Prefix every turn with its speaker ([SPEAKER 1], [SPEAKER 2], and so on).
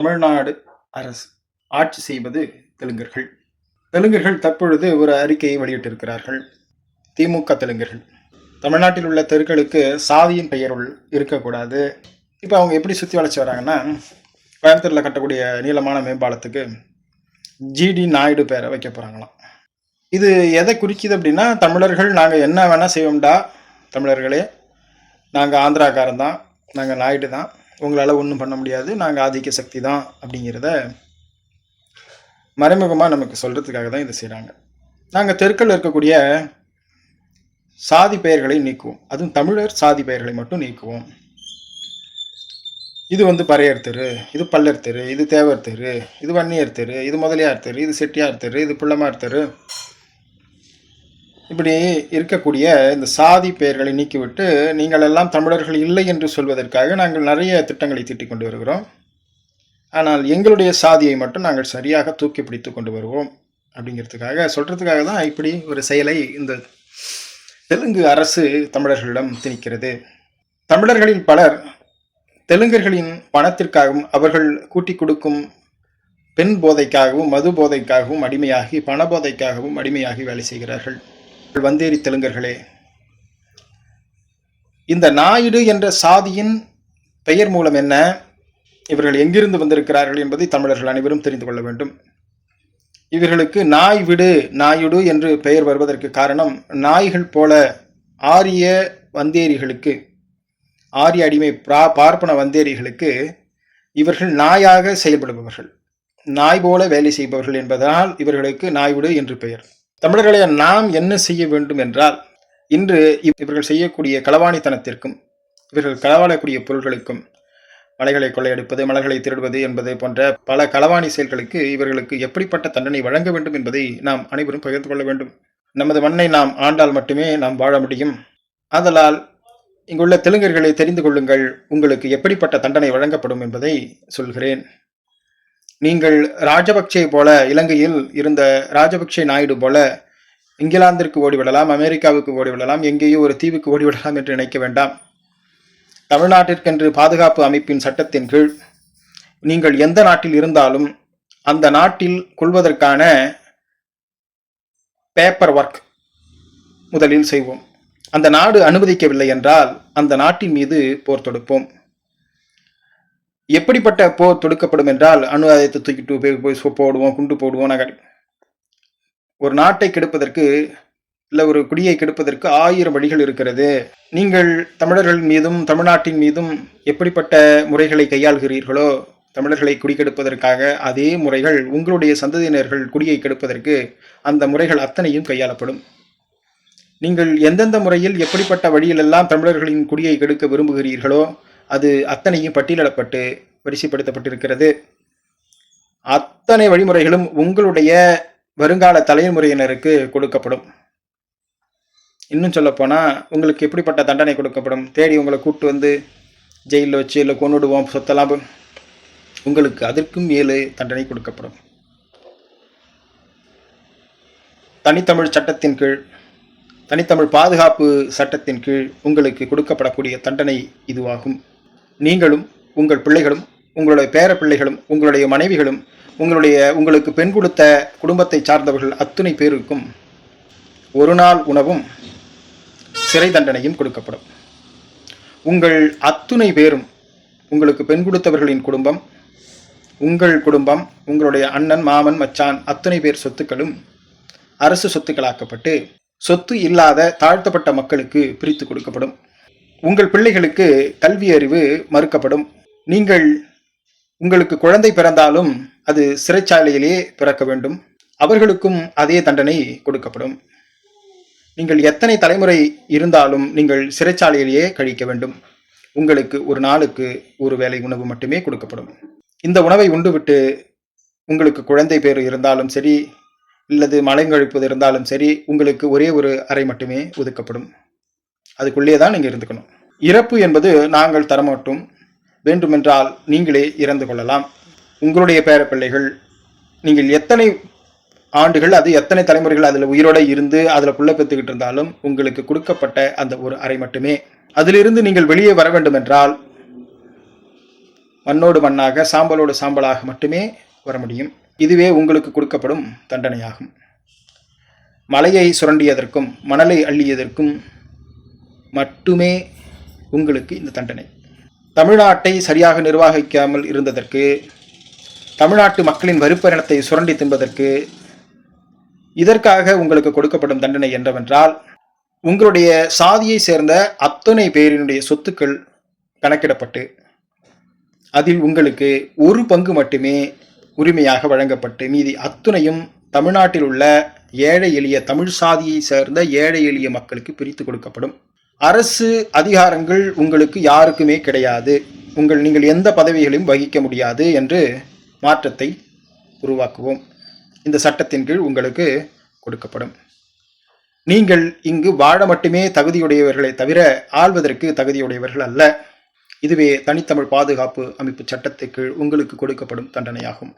[SPEAKER 1] தமிழ்நாடு அரசு ஆட்சி செய்வது தெலுங்கர்கள். தெலுங்கர்கள் தற்பொழுது ஒரு அறிக்கையை வெளியிட்டிருக்கிறார்கள். திமுக தெலுங்கர்கள். தமிழ்நாட்டில் உள்ள தெருக்களுக்கு சாதியின் பெயருள் இருக்கக்கூடாது. இப்போ அவங்க எப்படி சுற்றி வளைச்சி வராங்கன்னா கோயம்புத்தூரில் கட்டக்கூடிய நீளமான மேம்பாலத்துக்கு ஜிடி நாயுடு பேரை வைக்க போகிறாங்களாம் இது எதை குறிக்குது அப்படின்னா தமிழர்கள் நாங்கள் என்ன வேணால் செய்வோம்டா தமிழர்களே. நாங்கள் ஆந்திராக்காரன் தான் நாங்கள் நாயுடு தான். உங்களால் ஒன்றும் பண்ண முடியாது. நாங்கள் ஆதிக்க சக்தி தான் அப்படிங்கிறத மறைமுகமாக நமக்கு சொல்கிறதுக்காக தான் இதை செய்கிறாங்க நாங்கள் தெருக்களில் இருக்கக்கூடிய சாதி பெயர்களை நீக்குவோம். அதுவும் தமிழர் சாதி பெயர்களை மட்டும் நீக்குவோம். இது வந்து பறையர் தெரு இது பல்லர் தெரு இது தேவர் தெரு இது வன்னியர் தெரு இது முதலியார் தெரு இது செட்டியார் தெரு இது பிள்ளமார் தெரு இப்படி இருக்கக்கூடிய இந்த சாதி பெயர்களை நீக்கிவிட்டு நீங்கள் எல்லாம் தமிழர்கள் இல்லை என்று சொல்வதற்காக நாங்கள் நிறைய திட்டங்களை தீட்டிக் கொண்டு வருகிறோம். ஆனால் எங்களுடைய சாதியை மட்டும் நாங்கள் சரியாக தூக்கி பிடித்து கொண்டு வருவோம் அப்படிங்கிறதுக்காக சொல்கிறதுக்காக தான் இப்படி ஒரு செயலை இந்த தெலுங்கு அரசு தமிழர்களிடம் திணிக்கிறது. தமிழர்களில் பலர் தெலுங்கர்களின் பணத்திற்காகவும் அவர்கள் கூட்டி கொடுக்கும் பெண் போதைக்காகவும் மது போதைக்காகவும் அடிமையாகி பண போதைக்காகவும் அடிமையாகி வேலை செய்கிறார்கள். வந்தேரி தெலுங்கர்களே. இந்த நாயுடு என்ற சாதியின் பெயர் மூலம் என்ன? இவர்கள் எங்கிருந்து வந்திருக்கிறார்கள் என்பதை தமிழர்கள் அனைவரும் தெரிந்து கொள்ள வேண்டும். இவர்களுக்கு நாய் விடு நாயுடு என்று பெயர் வருவதற்கு காரணம் நாய்கள் போல ஆரிய வந்தேரிகளுக்கு ஆரிய அடிமை பிரா பார்ப்பன வந்தேரிகளுக்கு இவர்கள் நாயாக செயல்படுபவர்கள். நாய் போல வேலை செய்பவர்கள் என்பதனால் இவர்களுக்கு நாய்விடு என்று பெயர். தமிழர்களை நாம் என்ன செய்ய வேண்டும் என்றால் இன்று இவர்கள் செய்யக்கூடிய களவாணித்தனத்திற்கும் இவர்கள் களவாடக்கூடிய பொருள்களுக்கும் மலைகளை கொள்ளையடிப்பது மலர்களை திருடுவது என்பது போன்ற பல களவாணி செயல்களுக்கு இவர்களுக்கு எப்படிப்பட்ட தண்டனை வழங்க வேண்டும் என்பதை நாம் அனைவரும் பகிர்ந்து கொள்ள வேண்டும். நமது மண்ணை நாம் ஆண்டால் மட்டுமே நாம் வாழ முடியும். ஆதலால் இங்குள்ள தெலுங்கர்களை தெரிந்து கொள்ளுங்கள் உங்களுக்கு எப்படிப்பட்ட தண்டனை வழங்கப்படும் என்பதை சொல்கிறேன். நீங்கள் ராஜபக்சே போல இலங்கையில் இருந்த ராஜபக்சே நாயுடு போல இங்கிலாந்திற்கு ஓடிவிடலாம் அமெரிக்காவுக்கு ஓடிவிடலாம் எங்கேயோ ஒரு தீவுக்கு ஓடிவிடலாம் என்று நினைக்க வேண்டாம். தமிழ்நாட்டிற்கென்று பாதுகாப்பு அமைப்பின் சட்டத்தின் கீழ் நீங்கள் எந்த நாட்டில் இருந்தாலும் அந்த நாட்டில் கொள்வதற்கான பேப்பர் ஒர்க் முதலில் செய்வோம். அந்த நாடு அனுமதிக்கவில்லை என்றால் அந்த நாட்டின் மீது போர் தொடுப்போம். எப்படிப்பட்ட போர் தொடுக்கப்படும் என்றால் அணு ஆயுதத்தை தூக்கிட்டு போய் போய் போடுவோம் குண்டு போடுவோம் நகர் ஒரு நாட்டை கெடுப்பதற்கு இல்லை ஒரு குடியை கெடுப்பதற்கு ஆயிரம் வழிகள் இருக்கிறது. நீங்கள் தமிழர்கள் மீதும் தமிழ்நாட்டின் மீதும் எப்படிப்பட்ட முறைகளை கையாள்கிறீர்களோ தமிழர்களை குடிக்கெடுப்பதற்காக அதே முறைகள் உங்களுடைய சந்ததியினர்கள் குடியை கெடுப்பதற்கு அந்த முறைகள் அத்தனையும் கையாளப்படும். நீங்கள் எந்தெந்த முறையில் எப்படிப்பட்ட வழியிலெல்லாம் தமிழர்களின் குடியை கெடுக்க விரும்புகிறீர்களோ அது அத்தனையும் பட்டியலிடப்பட்டு வரிசைப்படுத்தப்பட்டிருக்கிறது. அத்தனை வழிமுறைகளும் உங்களுடைய வருங்கால தலைமுறையினருக்கு கொடுக்கப்படும். இன்னும் சொல்லப்போனால் உங்களுக்கு எப்படிப்பட்ட தண்டனை கொடுக்கப்படும்? தேடி உங்களை கூட்டு வந்து ஜெயிலில் வச்சு இல்லை கொண்டுடுவோம் சொத்தலாம் உங்களுக்கு அதற்கும் மேலு தண்டனை கொடுக்கப்படும். தனித்தமிழ் சட்டத்தின் கீழ் தனித்தமிழ் பாதுகாப்பு சட்டத்தின் கீழ் உங்களுக்கு கொடுக்கப்படக்கூடிய தண்டனை இதுவாகும். நீங்களும் உங்கள் பிள்ளைகளும் உங்களுடைய பேர பிள்ளைகளும் உங்களுடைய மனைவிகளும் உங்களுடைய உங்களுக்கு பெண் கொடுத்த குடும்பத்தை சார்ந்தவர்கள் அத்துணை பேருக்கும் ஒரு நாள் உணவும் சிறை தண்டனையும் கொடுக்கப்படும். உங்கள் அத்துணை பேரும் உங்களுக்கு பெண் கொடுத்தவர்களின் குடும்பம் உங்கள் குடும்பம் உங்களுடைய அண்ணன் மாமன் மச்சான் அத்துணை பேர் சொத்துக்களும் அரசு சொத்துக்களாக்கப்பட்டு சொத்து இல்லாத தாழ்த்தப்பட்ட மக்களுக்கு பிரித்து கொடுக்கப்படும். உங்கள் பிள்ளைகளுக்கு கல்வி அறிவு மறுக்கப்படும். நீங்கள் உங்களுக்கு குழந்தை பிறந்தாலும் அது சிறைச்சாலையிலே பிறக்க வேண்டும். அவர்களுக்கும் அதே தண்டனை கொடுக்கப்படும். நீங்கள் எத்தனை தலைமுறை இருந்தாலும் நீங்கள் சிறைச்சாலையிலேயே கழிக்க வேண்டும். உங்களுக்கு ஒரு நாளுக்கு ஒரு வேளை உணவு மட்டுமே கொடுக்கப்படும். இந்த உணவை உண்டுவிட்டு உங்களுக்கு குழந்தை பேர் இருந்தாலும் சரி இல்லது மலைங்கழிப்பது இருந்தாலும் சரி உங்களுக்கு ஒரே ஒரு அறை மட்டுமே ஒதுக்கப்படும். அதுக்குள்ளே தான் நீங்கள் இருந்துக்கணும். இறப்பு என்பது நாங்கள் தரமாட்டோம் வேண்டுமென்றால் நீங்களே இறந்து கொள்ளலாம். உங்களுடைய பேர பிள்ளைகள் நீங்கள் எத்தனை ஆண்டுகள் அது எத்தனை தலைமுறைகள் அதில் உயிரோடு இருந்து அதில் புள்ள பெற்றுக்கிட்டு இருந்தாலும் உங்களுக்கு கொடுக்கப்பட்ட அந்த ஒரு அறை மட்டுமே. அதிலிருந்து நீங்கள் வெளியே வர வேண்டும் என்றால் மண்ணோடு மண்ணாக சாம்பலோடு சாம்பலாக மட்டுமே வர முடியும். இதுவே உங்களுக்கு கொடுக்கப்படும் தண்டனையாகும். மலையை சுரண்டியதற்கும் மணலை அள்ளியதற்கும் மட்டுமே உங்களுக்கு இந்த தண்டனை. தமிழ்நாட்டை சரியாக நிர்வகிக்காமல் இருந்ததற்கு தமிழ்நாட்டு மக்களின் வரிப்பயணத்தை சுரண்டி தின்பதற்கு இதற்காக உங்களுக்கு கொடுக்கப்படும் தண்டனை என்னவென்றால் உங்களுடைய சாதியை சேர்ந்த அத்தனை பேரினுடைய சொத்துக்கள் கணக்கிடப்பட்டு அதில் உங்களுக்கு ஒரு பங்கு மட்டுமே உரிமையாக வழங்கப்பட்டு மீதி அத்துணையும் தமிழ்நாட்டில் உள்ள ஏழை எளிய தமிழ் சாதியை சேர்ந்த ஏழை எளிய மக்களுக்கு பிரித்து கொடுக்கப்படும். அரசு அதிகாரங்கள் உங்களுக்கு யாருக்குமே கிடையாது. உங்கள் நீங்கள் எந்த பதவிகளையும் வகிக்க முடியாது என்று மாற்றத்தை உருவாக்குவோம். இந்த சட்டத்தின் கீழ் உங்களுக்கு கொடுக்கப்படும். நீங்கள் இங்கு வாழ மட்டுமே தகுதியுடையவர்களை தவிர ஆள்வதற்கு தகுதியுடையவர்கள் அல்ல. இதுவே தனித்தமிழ் பாதுகாப்பு அமைப்பு சட்டத்தின் கீழ் உங்களுக்கு கொடுக்கப்படும் தண்டனையாகும்.